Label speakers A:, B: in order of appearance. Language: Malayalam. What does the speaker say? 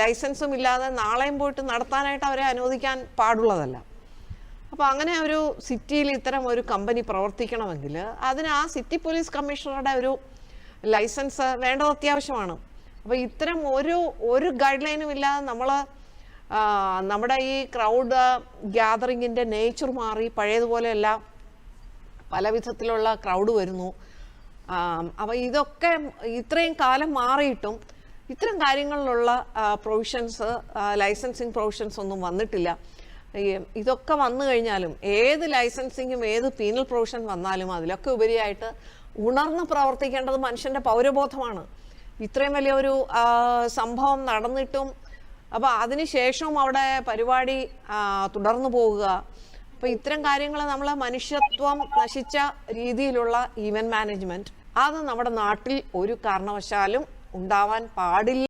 A: ലൈസൻസും ഇല്ലാതെ നാളെയും പോയിട്ട് നടത്താനായിട്ട് അവരെ അനുവദിക്കാൻ പാടുള്ളതല്ല. അപ്പോൾ അങ്ങനെ ഒരു സിറ്റിയിൽ ഇത്തരം ഒരു കമ്പനി പ്രവർത്തിക്കണമെങ്കിൽ അതിന് ആ സിറ്റി പോലീസ് കമ്മീഷണറുടെ ഒരു ലൈസൻസ് വേണ്ടത് അത്യാവശ്യമാണ്. അപ്പോൾ ഇത്തരം ഒരു ഒരു ഗൈഡ് ലൈനും ഇല്ലാതെ നമ്മൾ നമ്മുടെ ഈ ക്രൗഡ് ഗ്യാതറിങ്ങിന്റെ നേച്ചർ മാറി പഴയതുപോലെയല്ല പല വിധത്തിലുള്ള ക്രൗഡ് വരുന്നു. അപ്പോൾ ഇതൊക്കെ ഇത്രയും കാലം മാറിയിട്ടും ഇത്തരം കാര്യങ്ങളിലുള്ള പ്രൊവിഷൻസ് ലൈസൻസിങ് പ്രൊവിഷൻസ് ഒന്നും വന്നിട്ടില്ല. ഇതൊക്കെ വന്നു കഴിഞ്ഞാലും ഏത് ലൈസൻസിങ്ങും ഏത് പീനൽ പ്രൊവിഷൻ വന്നാലും അതിലൊക്കെ ഉപരിയായിട്ട് ഉണർന്ന് പ്രവർത്തിക്കേണ്ടത് മനുഷ്യന്റെ പൗരബോധമാണ്. ഇത്രയും വലിയൊരു സംഭവം നടന്നിട്ടും അപ്പോൾ അതിനുശേഷവും അവിടെ പരിപാടി തുടർന്നു പോകുക. അപ്പോൾ ഇത്തരം കാര്യങ്ങൾ നമ്മൾ മനുഷ്യത്വം നശിച്ച രീതിയിലുള്ള ഈവന്റ് മാനേജ്മെന്റ് അത് നമ്മുടെ നാട്ടിൽ ഒരു കാരണവശാലും ഉണ്ടാവാൻ പാടില്ല